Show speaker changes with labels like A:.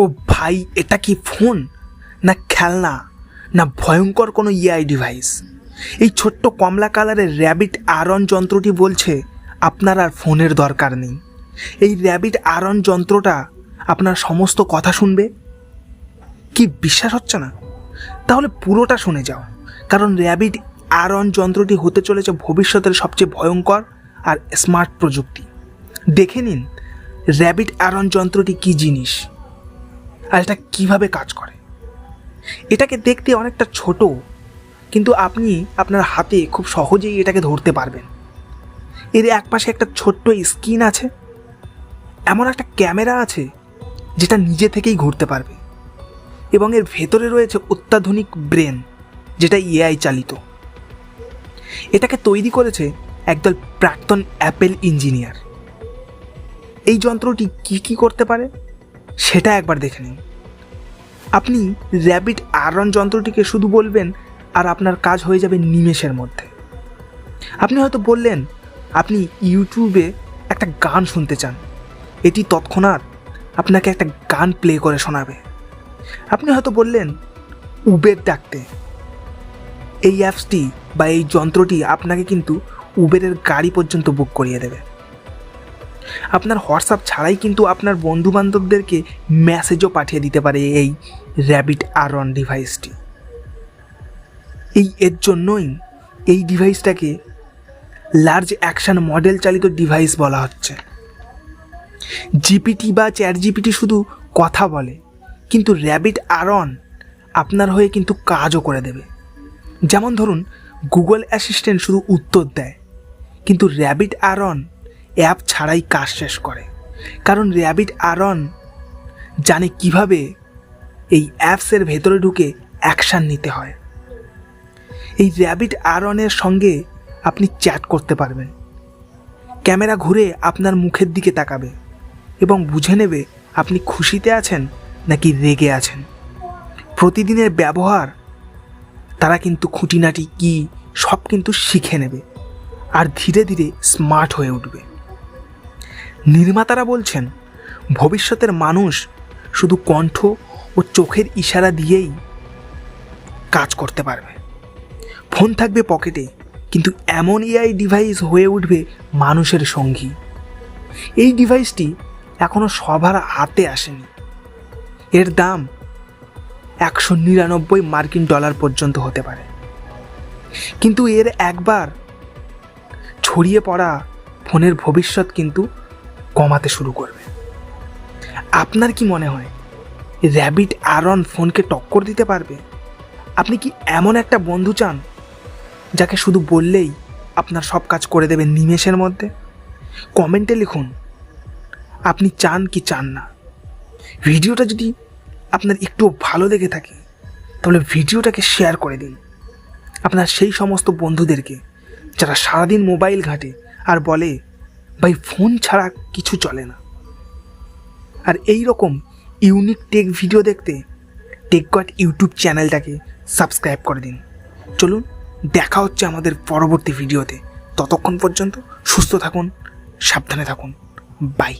A: ও ভাই, এটা কি ফোন? না খেলনা? না ভয়ঙ্কর কোনো ইআই ডিভাইস এই ছোট্ট কমলা কালারের র্যাবিট আরন যন্ত্রটি বলছে, আপনার আর ফোনের দরকার নেই। এই র্যাবিট আরন যন্ত্রটা আপনার সমস্ত কথা শুনবে? কি বিশ্বাস হচ্ছে না? তাহলে পুরোটা শুনে যাও, কারণ র্যাবিট আরন যন্ত্রটি হতে চলেছে ভবিষ্যতের সবচেয়ে ভয়ঙ্কর আর স্মার্ট প্রযুক্তি। দেখে নিন র্যাবিট আরন যন্ত্রটি কি জিনিস? আর এটা কীভাবে কাজ করে? এটাকে দেখতে অনেকটা ছোট, কিন্তু আপনি আপনার হাতে খুব সহজেই এটাকে ধরতে পারবেন। এর একপাশে একটা ছোট্ট স্ক্রিন আছে, এমন একটা ক্যামেরা আছে যেটা নিজে থেকেই ঘুরতে পারবে। এবং এর ভেতরে রয়েছে অত্যাধুনিক ব্রেন, যেটা এআই চালিত। এটাকে তৈরি করেছে একদল প্রাক্তন অ্যাপেল ইঞ্জিনিয়ার। এই যন্ত্রটি কি কি করতে পারে? সেটা একবার দেখে নিন। আপনি র্যাবিট আয়রন যন্ত্রটিকে শুধু বলবেন আর আপনার কাজ হয়ে যাবে নিমেষের মধ্যে। আপনি হয়তো বললেন, আপনি ইউটিউবে একটা গান শুনতে চান। এটি তৎক্ষণাৎ আপনাকে একটা গান প্লে করে শোনাবে। আপনি হয়তো বললেন, উবের ডাকতে। এই অ্যাপসটি বা এই যন্ত্রটি আপনাকে কিন্তু উবেরের গাড়ি পর্যন্ত বুক করিয়ে দেবে। আপনার হোয়াটসঅ্যাপ ছাড়াই কিন্তু আপনার বন্ধু বান্ধবদেরকে মেসেজও পাঠিয়ে দিতে পারে এই র্যাবিট আর অন ডিভাইসটি এই এর জন্যই এই ডিভাইসটাকে লার্জ অ্যাকশন মডেল চালিত ডিভাইস বলা হচ্ছে। জিপিটি বা চ্যাট জিপিটি শুধু কথা বলে, কিন্তু র্যাবিট আরন আপনার হয়ে কিন্তু কাজও করে দেবে। যেমন ধরুন গুগল অ্যাসিস্ট্যান্ট শুধু উত্তর দেয়, কিন্তু র্যাবিট আরন অ্যাপ ছাড়াই কাজ শেষ করে। কারণ র্যাবিট আরন জানে কীভাবে এই অ্যাপসের ভেতরে ঢুকে অ্যাকশান নিতে হয়। এই র্যাবিট আরনের সঙ্গে আপনি চ্যাট করতে পারবেন। ক্যামেরা ঘুরে আপনার মুখের দিকে তাকাবে এবং বুঝে নেবে আপনি খুশিতে আছেন নাকি রেগে আছেন। প্রতিদিনের ব্যবহার, তারা কিন্তু খুঁটিনাটি কি সব কিন্তু শিখে নেবে আর ধীরে ধীরে স্মার্ট হয়ে উঠবে। নির্মাতারা বলছেন, ভবিষ্যতের মানুষ শুধু কণ্ঠ ও চোখের ইশারা দিয়েই কাজ করতে পারবে। ফোন থাকবে পকেটে, কিন্তু এমন এআই ডিভাইস হয়ে উঠবে মানুষের সঙ্গী। এই ডিভাইসটি এখনও সবার হাতে আসেনি। এর দাম একশো নিরানব্বই মার্কিন ডলার পর্যন্ত হতে পারে। কিন্তু এর একবার ছড়িয়ে পড়া ফোনের ভবিষ্যৎ কিন্তু কমাতে শুরু করবে। আপনার কি মনে হয়, র্যাবিট আরন ফোনকে টক্কর দিতে পারবে? আপনি কি এমন একটা বন্ধু চান, যাকে শুধু বললেই আপনার সব কাজ করে দেবে নিমেষের মধ্যে? কমেন্টে লিখুন, আপনি চান কি চান না। ভিডিওটা যদি আপনার একটু ভালো লেগে থাকে, তাহলে ভিডিওটাকে শেয়ার করে দিন। আপনার সেই সমস্ত বন্ধুদেরকে, যারা সারাদিন মোবাইল ঘাটে আর বলে ভাই ফোন ছাড়া কিছু চলে না। আর এই রকম ইউনিক টেক ভিডিও দেখতে টেক গট ইউটিউব চ্যানেলটাকে সাবস্ক্রাইব করে দিন। চলুন, দেখা হচ্ছে আমাদের পরবর্তী ভিডিওতে ততক্ষণ পর্যন্ত সুস্থ থাকুন, সাবধানে থাকুন। বাই